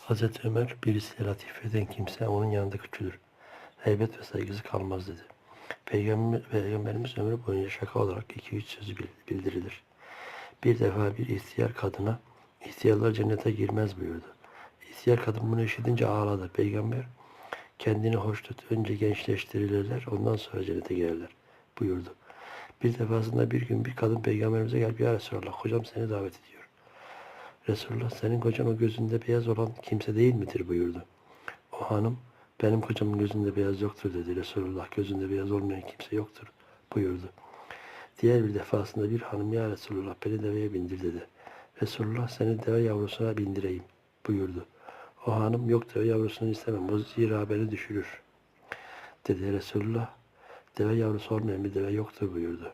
Hazreti Ömer birisi latif eden kimse onun yanında küçülür. Heybet ve saygısı kalmaz dedi. Peygamber, Peygamberimiz ömrü boyunca şaka olarak iki üç sözü bil- bildirilir. Bir defa bir ihtiyar kadına ihtiyarlar cennete girmez buyurdu. İhtiyar kadın bunu işitince ağladı. Peygamber kendini hoş tut. Önce gençleştirilirler ondan sonra cennete girerler buyurdu. Bir defasında bir gün bir kadın peygamberimize gelip ya Resulallah kocam seni davet ediyor. Resulullah senin kocan o gözünde beyaz olan kimse değil midir buyurdu. O hanım benim kocamın gözünde beyaz yoktur dedi. Resulullah gözünde beyaz olmayan kimse yoktur buyurdu. Diğer bir defasında bir hanım ya Resulullah beni deveye bindir dedi. Resulullah seni deve yavrusuna bindireyim buyurdu. O hanım yok deve yavrusunu istemem o zira beni düşürür. Dedi Resulullah deve yavrusu olmayan bir deve yoktur buyurdu.